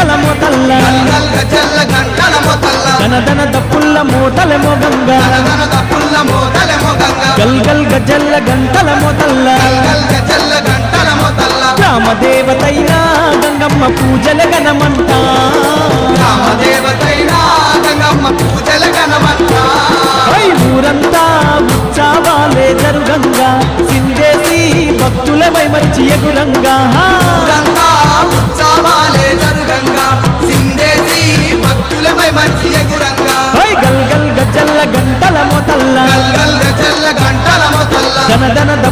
గంటల మోతల్ల ధన ధన దప్పుల్ల మోతల మోగంగా గల్ గల్ గజల్ల గంటల మోతల్ల రామదేవతైనా గంగమ్మ పూజల గణమంట రామదేవ మొదల్ల ధన ధన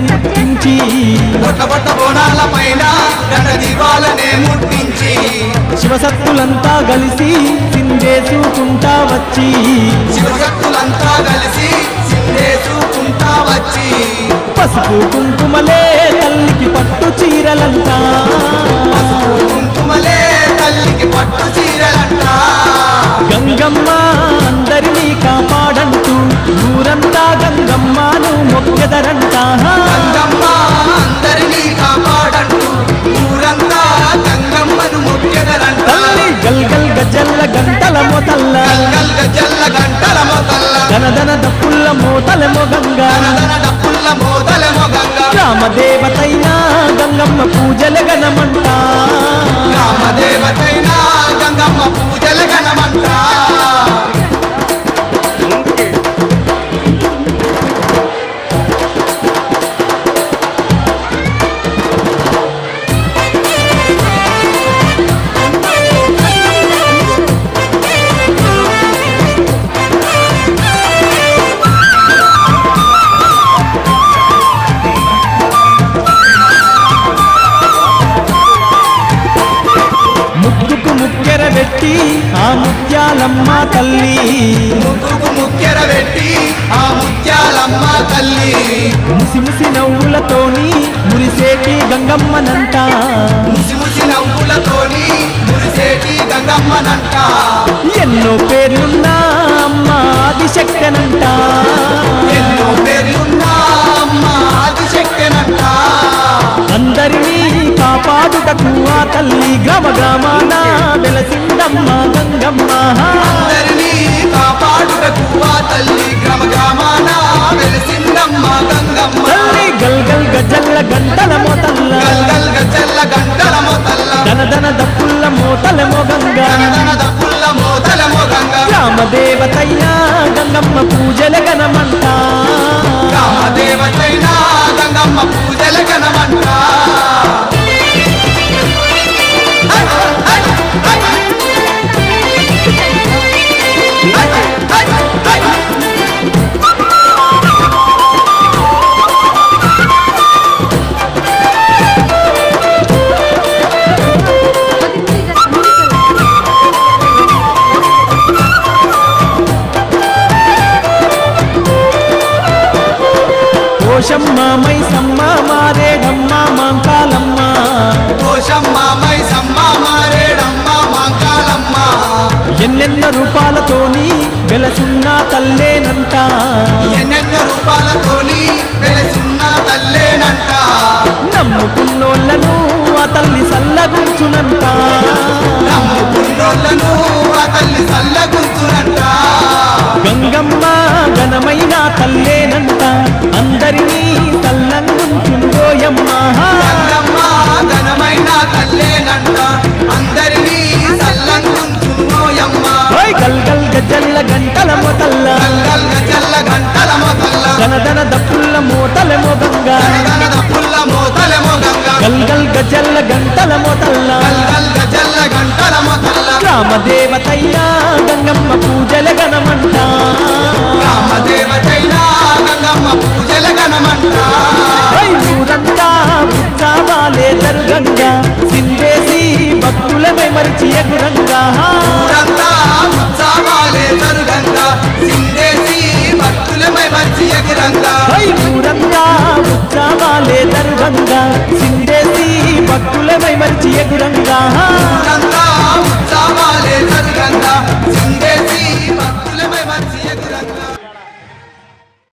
ముట్టించి. బొట్ట బోనాల పైన గండ దీపాలనే ముట్టించి. శివసత్తులంతా కలిసి సిందేసుకుంటా వచ్చి. శివశక్తులంతా కలిసి సిందేసుకుంటా వచ్చి. పసుపు కుంకుమలే తల్లికి పట్టు చీరలంతా పసుపు కుంకుమలే తల్లికి పట్టు చీరలంట. గంగమ్మ అందరినీ కాపాడంటూ. గంటల మొదల్ల ధనధన దప్పుల్ల మూతల మొగంగా ధనధన డప్పుల్ల మోదల మొగంగా గ్రామ దేవతైన గంగమ్మ పూజల గణమంట ఆ ముత్యాలమ్మ తల్లి. ముక్కెర పెట్టి ఆ ముత్యాలమ్మ తల్లి. ముసి ముసి నవ్వులతోని మురిసేటి గంగమ్మనంట. ముసి ముసి నవ్వులతోని మురిసేటి గంగమ్మనంట. ఎన్నో పేర్లున్న అమ్మ ఆదిశక్తనంట. ఎన్నో పేర్లున్నా అమ్మ ఆదిశక్తినంట. అందరినీ కాపాడుటకు ఆ తల్లి గ్రామ గ్రామాన వెలసిందమ్మ గంగమ్మ అందరినీ కాపాడుటకు ఆ తల్లి గ్రామ గ్రామాన వెలిసిందమ్మ గంగమ్మ తల్లి గల్ గల్ గజల్ల గంటల మొదల్ల గల్ గజల్ల గంటల మొదల్ల ధన ధన దప్పుల్ల మూతల మొగంగా దప్పుల్ల మోతల మొగంగా గ్రామ గంగమ్మ పూజల గణమంట రామదేవతైన గంగమ్మ పూజల గణమంట కోశమ్మ మైసమ్మ మారేడమ్మ మాంకాలమ్మ. కోశమ్మ మైసమ్మ మారేడమ్మ మాంకాలమ్మ. ఎన్నెన్న రూపాలతోని వెలసున్న తల్లేనంట. ఎన్నెన్నో రూపాలతోని వెలసున్న తల్లేనంట. నమ్ముకున్నోళ్ళను ఆ తల్లి సల్లగుంచునంట అందరినీ తల్లంగుంటుందోయమ్మ గంగమ్మ ఘనమైన తల్లేనంట అందరినీ సల్లంగుంచున్నోయమ్మ ఓయ్ గల్ గల్ గజల్ల గంటల మొదల్ల గల్గల్ గజల్ల గంటల మొదల్ల ధనధన దప్పుల్ల మూతల మొగంగా గనగన పుల్ల మోతలెమో గంగ. గల్ గల్ గజల్ల గంటల మొదల్ల గల్గల్ గజల్ల గంటల మొదల్ల గ్రామ దేవతయ్య గంగమ్మ మరిచి ఎగురంగా ఊరంతా ఉత్సవాలే